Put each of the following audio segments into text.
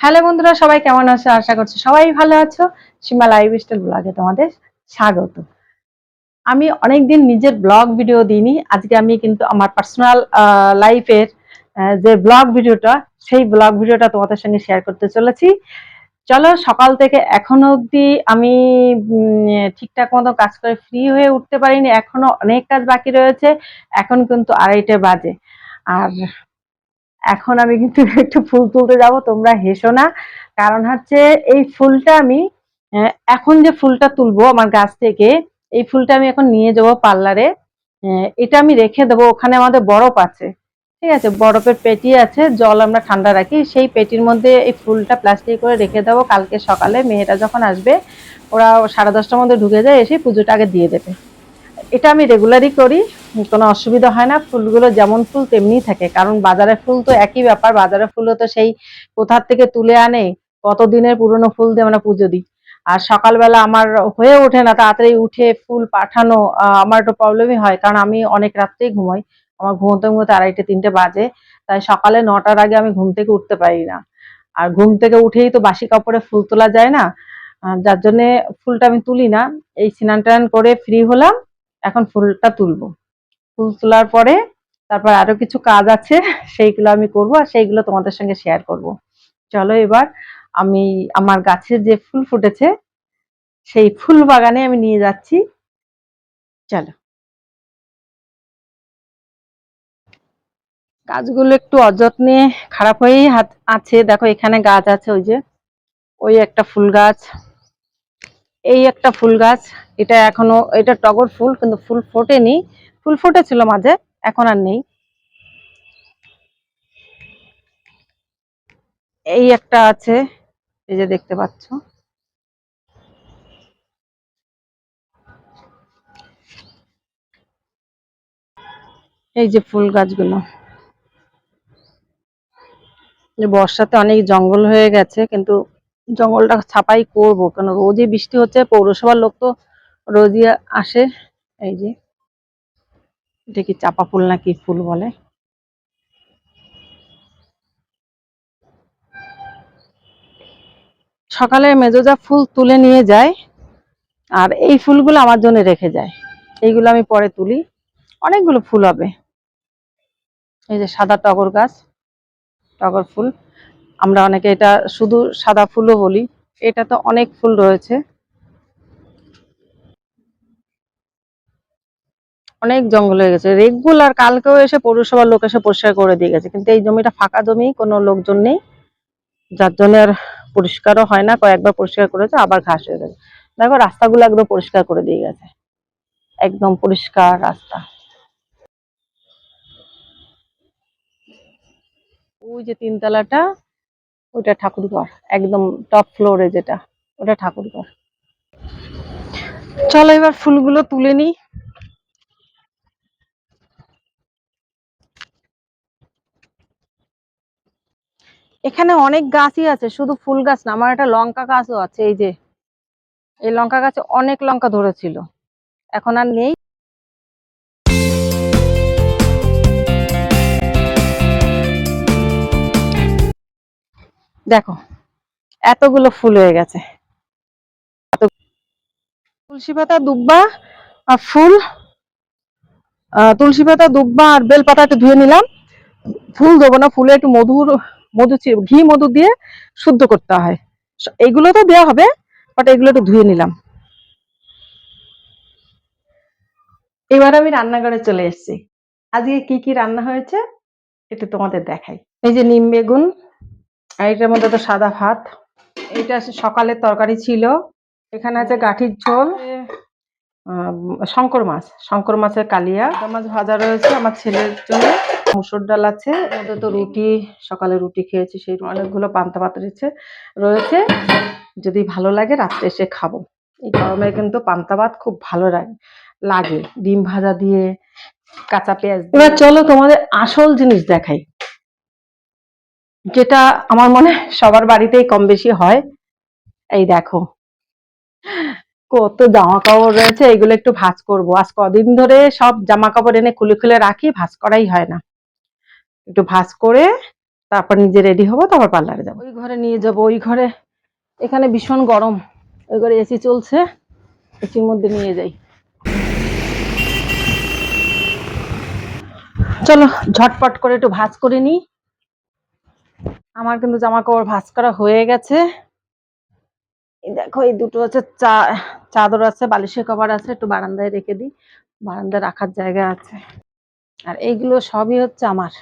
Hello বন্ধুরা, সবাই কেমন আছো? আশা করছি সবাই ভালো আছো। সীমা লাইভ স্টাইল ব্লগে তোমাদের স্বাগত। আমি অনেকদিন নিজের ব্লগ ভিডিও দিইনি। আজকে আমি কিন্তু আমার পার্সোনাল লাইফের যে ব্লগ ভিডিওটা সেই ব্লগ ভিডিওটা তোমাদের সঙ্গে শেয়ার করতে চলেছি। চলো, সকাল থেকে এখনও অবধি আমি ঠিকঠাক মতো কাজ করে ফ্রি হয়ে উঠতে পারিনি। এখনও অনেক কাজ বাকি রয়েছে। এখন কিন্তু আড়াইটে বাজে। আর এখন আমি কিন্তু একটু ফুল তুলতে যাব, তোমরা হেসো না। কারণ হচ্ছে এই ফুলটা আমি এখন যে ফুলটা তুলবো আমার গাছ থেকে, এই ফুলটা আমি এখন নিয়ে যাব পার্লারে। এটা আমি রেখে দেবো, ওখানে আমাদের বরফ আছে। ঠিক আছে, বরফের পেটি আছে, জল আমরা ঠান্ডা রাখি। সেই পেটির মধ্যে এই ফুলটা প্লাস্টিক করে রেখে দেবো। কালকে সকালে মেয়েটা যখন আসবে, ওরা সাড়ে দশটার মধ্যে ঢুকে যায়, এসে পুজোটা আগে দিয়ে দেবে। এটা আমি রেগুলারই করি, কোনো অসুবিধা হয় না। ফুলগুলো যেমন ফুল তেমনিই থাকে, কারণ বাজারের ফুল তো একই ব্যাপার। বাজারের ফুলও তো সেই কোথার থেকে তুলে আনে কত দিনের পুরনো ফুল দিয়ে আমরা পুজো দিই। আর সকালবেলা আমার হয়ে ওঠে না, তাড়াতাড়ি উঠে ফুল পাঠানো আমার একটু প্রবলেমই হয়, কারণ আমি অনেক রাত্রেই ঘুমাই। আমার ঘুমোতে ঘুমোতে আড়াইটে, তিনটে বাজে, তাই সকালে নটার আগে আমি ঘুম থেকে উঠতে পারি না। আর ঘুম থেকে উঠেই তো বাসি কাপড়ে ফুল তোলা যায় না যার জন্যে ফুলটা আমি তুলি না। এই স্নান টান করে ফ্রি হলাম এখন ফুলটা তুলবো। ফুল তোলার পরে তারপর আরও কিছু কাজ আছে, সেইগুলো আমি করব আর সেইগুলো তোমাদের সঙ্গে শেয়ার করব। চলো এবার আমি আমার গাছে যে ফুল ফুটেছে, সেই ফুল বাগানে আমি নিয়ে যাচ্ছি। চলো। গাছগুলো একটু অযত্নে খারাপ হয়েই হাত- আছে। দেখো এখানে গাছ আছে, ওই যে, ওই একটা ফুল গাছ, এই একটা ফুল গাছ। এটা এখনও, এটা টগর ফুল, কিন্তু ফুল ফোটেনি। ফুল ফুটেছিল মাঝে, এখন আর নেই। এই একটা আছে, এই যে দেখতে পাচ্ছ। এই যে ফুল গাছগুলো। বর্ষাতে অনেক জঙ্গল হয়ে গেছে, কিন্তু জঙ্গলটা ছাপাই করব, কেন রোজই বৃষ্টি হচ্ছে, পৌরসভার লোক তো রোজই আসে, এই যে। এটা কি চাপা ফুল না কি ফুল বলে? সকালে মেজোজা ফুল তুলে নিয়ে যায় আর এই ফুলগুলো আমার জন্য রেখে যায়। এইগুলো আমি পরে তুলি। অনেকগুলো ফুল হবে। এই যে সাদা টগর গাছ, টগর ফুল। আমরা অনেকে এটা শুধু সাদা ফুলও বলি। এটা তো অনেক ফুল রয়েছে। অনেক জঙ্গল হয়ে গেছে। রেগুলার কালকেও এসে পৌরসভার লোক এসে পরিষ্কার করে দিয়ে গেছে। কিন্তু এই জমিটা ফাঁকা জমি, কোনো লোকজন নেই। যার জন্য আর পরিষ্কারও হয় না, কয়েকবার পরিষ্কার করেছে, আবার ঘাস হয়ে গেছে। দেখো, রাস্তাগুলো একদম পরিষ্কার করে দিয়ে গেছে। একদম পরিষ্কার রাস্তা। ওই যে তিনতলাটা, ওইটা ঠাকুরঘর, একদম টপ ফ্লোরে যেটা, ওটা ঠাকুরঘর। চলো এবার ফুলগুলো তুলে নিই। এখানে অনেক গাছই আছে, শুধু ফুল গাছ না, আমার একটা লঙ্কা গাছও আছে, এই যে। এই লঙ্কা গাছে অনেক লঙ্কা ধরেছিল, এখন আর নেই। দেখো, এতগুলো ফুল হয়ে গেছে। তুলসী পাতা, দুব্বা আর ফুল। তুলসী পাতা, দুব্বা আর বেল পাতা একটু ধুয়ে নিলাম। ফুল দেবো না, ফুলে একটু মধুর মধু ঘি মধু দিয়ে শুদ্ধ করতে হয়। এগুলো তো দেওয়া হবে বাট এগুলো একটু ধুয়ে নিলাম। এবার আমি রান্নাঘরে চলে এসেছি। আজকে কি কি রান্না হয়েছে, একটু তোমাদের দেখাই। এই যে নিম বেগুন, আর এটার মধ্যে তো সাদা ভাত। এটা সকালের তরকারি ছিল। এখানে আছে গাঠির ঝোল শঙ্কর মাছ, শঙ্কর মাছের কালিয়া। মাছ ভাজা রয়েছে আমার ছেলের জন্য। মুসুর ডাল আছে ওদের তো রুটি, সকালে রুটি খেয়েছি, সেই অনেকগুলো পান্তা ভাত রয়েছে রয়েছে। যদি ভালো লাগে রাত্রে এসে খাব। এই গরমে কিন্তু পান্তা ভাত খুব ভালো লাগে লাগে। ডিম ভাজা দিয়ে, কাঁচা পেঁয়াজ এবার চলো তোমাদের আসল জিনিস দেখাই। যেটা আমার মনে সবার বাড়িতেই কম বেশি হয়। এই দেখো। কত জামা কাপড় রয়েছে, এগুলো একটু ভাঁজ করব। আজ কদিন ধরে সব জামা কাপড় এনে খুলে খুলে রাখি, ভাঁজ করাই হয় না। একটু ভাঁজ করে তারপর নিজে রেডি হব, তারপর পার্লারে যাব। ওই ঘরে নিয়ে যাব, ওই ঘরে। এখানে ভীষণ গরম। ওই ঘরে এসি চলছে এসির মধ্যে নিয়ে যাই। চলো, ঝটপট করে একটু ভাজ করে নিই। আমার কিন্তু জামা কাপড় ভাজ করা হয়ে গেছে। দেখো, এই দুটো আছে, চা, চাদর আছে, বালিশের কভার আছে, একটু বারান্দায় রেখে দিই। বারান্দায় রাখার জায়গা আছে। আর এইগুলো সবই হচ্ছে আমার।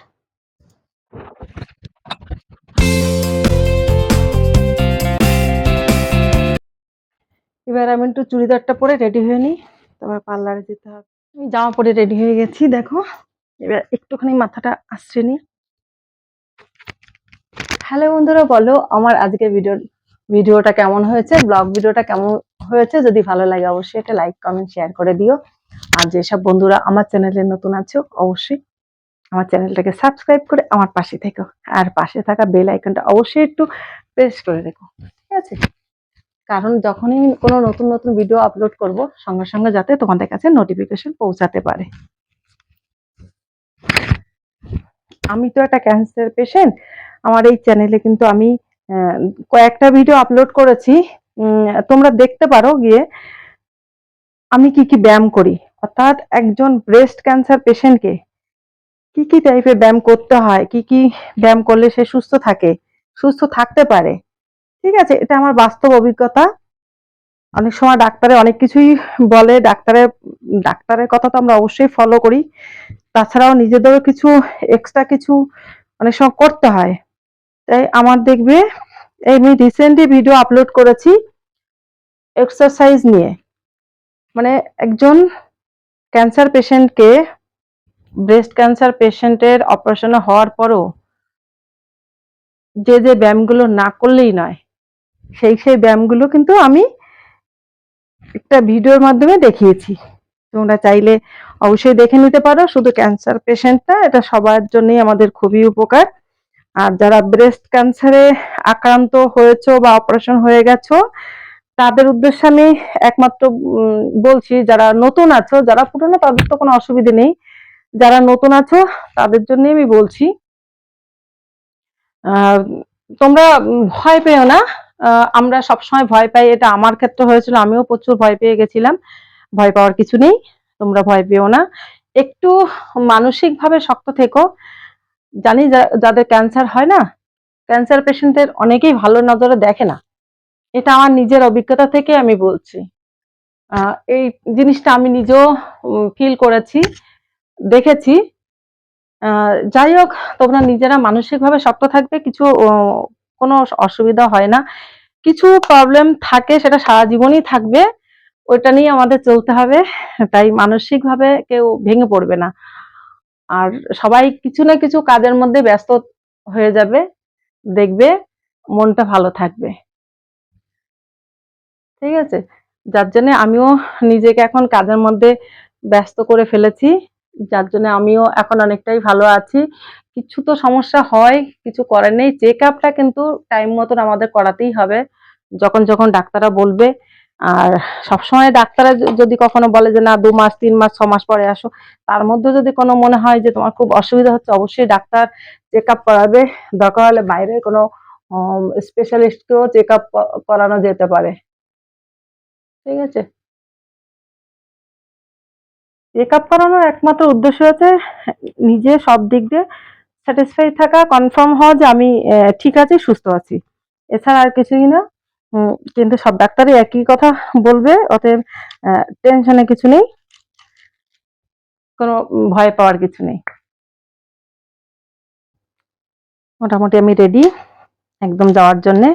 এবার আমি একটু চুড়িদারটা পরে রেডি হয়ে নিই, তারপর পার্লারে যেতে হবে। আমি জামা পরে রেডি হয়ে গেছি, দেখো। এবার একটুখানি মাথাটা আসছে নি হ্যালো বন্ধুরা, বলো আমার আজকে ভিডিও ভিডিওটা কেমন হয়েছে? ব্লগ ভিডিওটা কেমন হয়েছে? যদি ভালো লাগে অবশ্যই একটা লাইক কমেন্ট শেয়ার করে দিও। আর যেসব বন্ধুরা আমার চ্যানেলে নতুন আছো, অবশ্যই আমার চ্যানেলটাকে সাবস্ক্রাইব করে আমার পাশে থেকো। আর পাশে থাকা বেল আইকনটা অবশ্যই একটু প্রেস করে রেখো। ঠিক আছে? কারণ যখনই কোনো নতুন নতুন ভিডিও আপলোড করব, সঙ্গে সঙ্গে যাতে তোমাদের কাছে নোটিফিকেশন পৌঁছাতে পারে। আমি তো একটা ক্যান্সার পেশেন্ট আমার এই চ্যানেলে কিন্তু আমি কয়েকটা ভিডিও আপলোড করেছি। তোমরা দেখতে পারো গিয়ে আমি কি কি ব্যায়াম করি। অর্থাৎ একজন ব্রেস্ট ক্যান্সার পেশেন্টকে কি কি টাইপের ব্যায়াম করতে হয়? কি কি ব্যায়াম করলে সে সুস্থ থাকে? সুস্থ থাকতে পারে। ঠিক আছে, এটা আমার বাস্তব অভিজ্ঞতা। অনেক সময় ডাক্তারে অনেক কিছুই বলে ডাক্তারের ডাক্তারের কথা তো আমরা অবশ্যই ফলো করি। তাছাড়াও নিজেদেরও কিছু এক্সট্রা কিছু অনেক সময় করতে হয়। তাই আমার দেখবে, এই আমি রিসেন্টলি ভিডিও আপলোড করেছি এক্সারসাইজ নিয়ে। মানে একজন ক্যান্সার পেশেন্টকে ব্রেস্ট ক্যান্সার পেশেন্টের অপারেশন হওয়ার পরও যে যে ব্যায়ামগুলো না করলেই নয়, সেই সেই ব্যায়ামগুলো কিন্তু আমি একটা ভিডিওর মাধ্যমে দেখিয়েছি। তোমরা চাইলে অবশ্যই দেখে নিতে পারো, শুধু ক্যান্সার পেশেন্টটা এটা সবার জন্যই আমাদের খুবই উপকার। আর যারা ব্রেস্ট ক্যান্সারে আক্রান্ত হয়েছো বা অপারেশন হয়ে গেছো, তাদের উদ্দেশ্যে আমি একমাত্র বলছি, যারা নতুন আছো, যারা পুরনো তাদের তো কোনো অসুবিধে নেই। যারা নতুন আছো, তাদের জন্যই আমি বলছি তোমরা ভয় পেও না। আমরা সবসময় ভয় পাই, এটা আমার ক্ষেত্রে হয়েছিল, আমিও প্রচুর ভয় পেয়ে গেছিলাম। ভয় পাওয়ার কিছু নেই, তোমরা ভয় পেও না। একটু মানসিক ভাবে শক্ত থেকো। জানি যাদের ক্যান্সার হয় না ক্যান্সার পেশেন্টদের অনেকেই ভালো নজরে দেখে না। এটা আমার নিজের অভিজ্ঞতা থেকে আমি বলছি। এই জিনিসটা আমি নিজেও ফিল করেছি। দেখেছি। যাই হোক, তোমরা নিজেরা মানসিকভাবে শক্ত থাকবে, কিছু কোনো অসুবিধা হয় না। কিছু প্রবলেম থাকে, সেটা সারা জীবনই থাকবে, ওইটা নিয়ে আমাদের চলতে হবে, তাই মানসিকভাবে কেউ ভেঙে পড়বে না। আর সবাই কিছু না কিছু কাজের মধ্যে ব্যস্ত হয়ে যাবে, দেখবে, মনটা ভালো থাকবে। ঠিক আছে? যার জন্য আমিও নিজেকে এখন কাজের মধ্যে ব্যস্ত করে ফেলেছি। যার জন্য আমিও এখন অনেকটাই ভালো আছি। কিছু তো সমস্যা হয়, কিছু করার নেই। চেক আপটা কিন্তু টাইম মতন আমাদের করাতেই হবে, যখন যখন ডাক্তাররা বলবে। আর সবসময় ডাক্তাররা যদি কখনো বলে যে, না, দু মাস, তিন মাস, ছ মাস পরে আসো, তার মধ্যে যদি কোনো মনে হয় যে, তোমার খুব অসুবিধা হচ্ছে, অবশ্যই ডাক্তার চেক আপ করাবে। দরকার হলে বাইরে কোনো স্পেশালিস্টকেও চেক আপ করানো যেতে পারে। ঠিক আছে? চেক আপ করানোর একমাত্র উদ্দেশ্য হচ্ছে নিজে সব দিক দিয়ে স্যাটিসফাই থাকা কনফার্ম হওয়া যে আমি ঠিক আছি, সুস্থ আছি। এছাড়া আর কিছুই না। কিন্তু সব ডাক্তারই একই কথা বলবে, অতএব টেনশনে কিছু নেই। কোনো ভয় পাওয়ার কিছু নেই। মোটামুটি আমি রেডি একদম যাওয়ার জন্যে।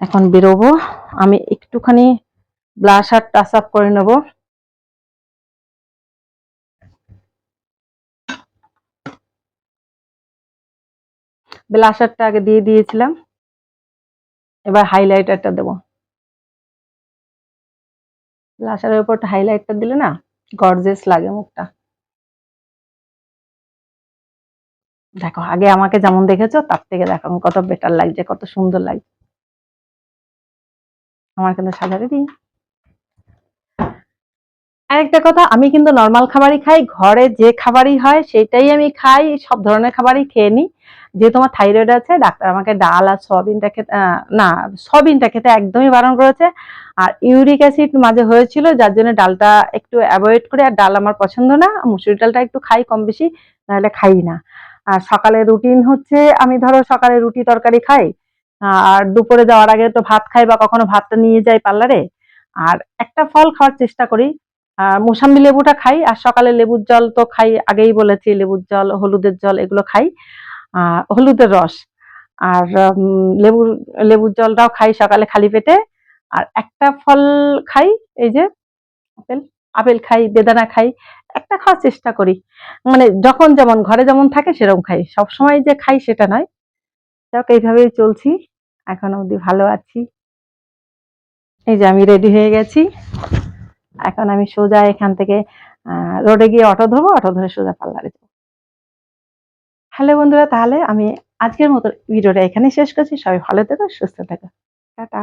এখন বেরোবো। আমি একটুখানি ব্লাশ আর টাচ আপ করে নেব। ব্লাশারটা আগে দিয়ে দিয়েছিলাম। এবার হাইলাইটারটা দেবো। ব্লাশারের উপর হাইলাইটটা দিলে না গর্জেস লাগে মুখটা। দেখো, আগে আমাকে যেমন দেখেছ, তার থেকে দেখো কত বেটার লাগছে, কত সুন্দর লাগছে। আমার কিন্তু সাজারে দিই আরেকটা কথা, আমি কিন্তু নর্মাল খাবারই খাই, ঘরে যে খাবারই হয়, সেটাই আমি খাই, সব ধরনের খাবারই খেয়ে নিই। যেহেতু আমার থাইরয়েড আছে, ডাক্তার আমাকে ডাল আর সয়াবিনটা খেতে না, সয়াবিনটা খেতে একদমই বারণ করেছে। আর ইউরিক অ্যাসিড মাঝে হয়েছিল, যার জন্য ডালটা একটু অ্যাভয়েড করে। আর ডাল আমার পছন্দ না মুসুরি ডালটা একটু খাই কম বেশি, নাহলে খাই না। আর সকালে রুটিন হচ্ছে, আমি ধরো সকালে রুটি তরকারি খাই, আর দুপুরে যাওয়ার আগে তো ভাত খাই বা কখনো ভাতটা নিয়ে যাই পার্লারে। আর একটা ফল খাওয়ার চেষ্টা করি। আর মোসাম্বি লেবুটা খাই, আর সকালে লেবুর জল তো খাই আগেই বলেছি, লেবুর জল, হলুদের জল এগুলো খাই। হলুদের রস। আর লেবুর লেবুর জলটাও খাই সকালে খালি পেটে। আর একটা ফল খাই, এই যে আপেল আপেল খাই, বেদানা খাই, একটা খাওয়ার চেষ্টা করি। মানে যখন যেমন ঘরে যেমন থাকে সেরকম খাই। সব সময় যে খাই সেটা নয়। যাক এইভাবেই চলছি। এখন অবধি ভালো আছি। এই যে আমি রেডি হয়ে গেছি। এখন আমি সোজা এখান থেকে রোডে গিয়ে অটো ধরবো। অটো ধরে সোজা পার্লারে যাব। হ্যালো বন্ধুরা, তাহলে আমি আজকের মতো ভিডিওটা এখানে শেষ করছি। সবাই ভালো থেকো, সুস্থ থেকো। টাটা।